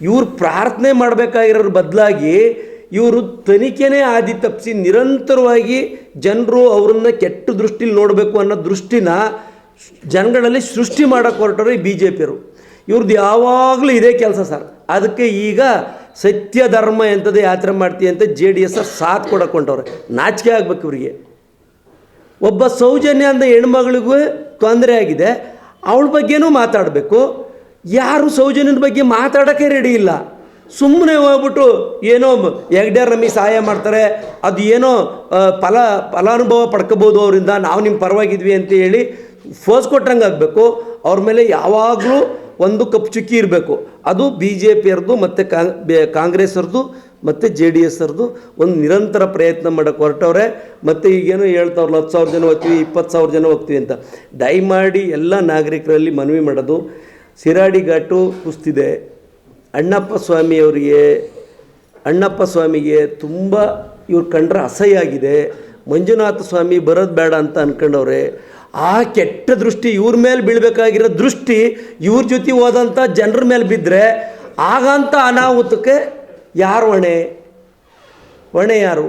ಇವ್ರು ಪ್ರಾರ್ಥನೆ ಮಾಡಬೇಕಾಗಿರೋ ಬದಲಾಗಿ ಇವರು ತನಿಖೆನೇ ಆದಿ ತಪ್ಪಿಸಿ ನಿರಂತರವಾಗಿ ಜನರು ಅವ್ರನ್ನ ಕೆಟ್ಟ ದೃಷ್ಟಿಲಿ ನೋಡಬೇಕು ಅನ್ನೋ ದೃಷ್ಟಿನ ಜನಗಳಲ್ಲಿ ಸೃಷ್ಟಿ ಮಾಡೋಕ್ಕೆ ಹೊರಟರು ಈ ಬಿ ಜೆ ಪಿಯರು ಇವ್ರದ್ದು ಯಾವಾಗಲೂ ಇದೇ ಕೆಲಸ ಸರ್. ಅದಕ್ಕೆ ಈಗ ಸತ್ಯ ಧರ್ಮ ಎಂಥದ್ದು ಯಾತ್ರೆ ಮಾಡ್ತೀವಿ ಅಂತ ಜೆ ಡಿ ಎಸ್ ಸಾಥ್ ಕೊಡಕ್ಕೆ ಹೊಂಟವ್ರೆ. ನಾಚಿಕೆ ಆಗ್ಬೇಕು ಇವರಿಗೆ. ಒಬ್ಬ ಸೌಜನ್ಯ ಅಂದ ಹೆಣ್ಮಗಳಿಗೂ ತೊಂದರೆ ಆಗಿದೆ. ಅವಳ ಬಗ್ಗೆನೂ ಮಾತಾಡಬೇಕು. ಯಾರು ಸೌಜನ್ಯನ ಬಗ್ಗೆ ಮಾತಾಡೋಕ್ಕೆ ರೆಡಿ ಇಲ್ಲ. ಸುಮ್ಮನೆ ಹೋಗ್ಬಿಟ್ಟು ಏನೋ ಹೆಗ್ಡ್ಯಾರು ನಮಗೆ ಸಹಾಯ ಮಾಡ್ತಾರೆ, ಅದು ಏನೋ ಫಲ, ಫಲಾನುಭವ ಪಡ್ಕೋಬೋದು ಅವರಿಂದ, ನಾವು ನಿಮ್ಮ ಪರವಾಗಿದ್ವಿ ಅಂತ ಹೇಳಿ ಫೋಸ್ ಕೊಟ್ಟಂಗೆ ಆಗಬೇಕು. ಅವ್ರ ಮೇಲೆ ಯಾವಾಗಲೂ ಒಂದು ಕಪ್ ಚುಕ್ಕಿ ಇರಬೇಕು. ಅದು ಬಿ ಜೆ ಪಿಯರ್ದು ಮತ್ತು ಕಾಂಗ್ರೆಸ್ಸರ್ದು ಮತ್ತು ಜೆ ಡಿ ಎಸ್ ಅವ್ರದ್ದು ಒಂದು ನಿರಂತರ ಪ್ರಯತ್ನ ಮಾಡೋಕ್ಕೆ ಹೊರಟವ್ರೆ. ಮತ್ತು ಈಗೇನು ಹೇಳ್ತಾವ್ರಲ್ಲ, ಹತ್ತು ಸಾವಿರ ಜನ ಹೋಗ್ತೀವಿ, ಇಪ್ಪತ್ತು ಸಾವಿರ ಜನ ಹೋಗ್ತೀವಿ ಅಂತ. ದಯಮಾಡಿ ಎಲ್ಲ ನಾಗರಿಕರಲ್ಲಿ ಮನವಿ ಮಾಡೋದು. ಸಿರಾಡಿ ಘಾಟು ಕುಸ್ತಿದೆ. ಅಣ್ಣಪ್ಪ ಸ್ವಾಮಿಯವರಿಗೆ, ಅಣ್ಣಪ್ಪ ಸ್ವಾಮಿಗೆ ತುಂಬ ಇವ್ರು ಕಂಡ್ರೆ ಅಸಹ್ಯ ಆಗಿದೆ. ಮಂಜುನಾಥ ಸ್ವಾಮಿ ಬರೋದು ಬೇಡ ಅಂತ ಅಂದ್ಕೊಂಡವ್ರೆ ಆ ಕೆಟ್ಟ ದೃಷ್ಟಿ ಇವ್ರ ಮೇಲೆ ಬೀಳಬೇಕಾಗಿರೋ ದೃಷ್ಟಿ ಇವ್ರ ಜೊತೆ ಹೋದಂಥ ಜನರ ಮೇಲೆ ಬಿದ್ದರೆ ಆಗಂಥ ಅನಾಹುತಕ್ಕೆ ಯಾರು ಹೊಣೆ? ಹೊಣೆ ಯಾರು?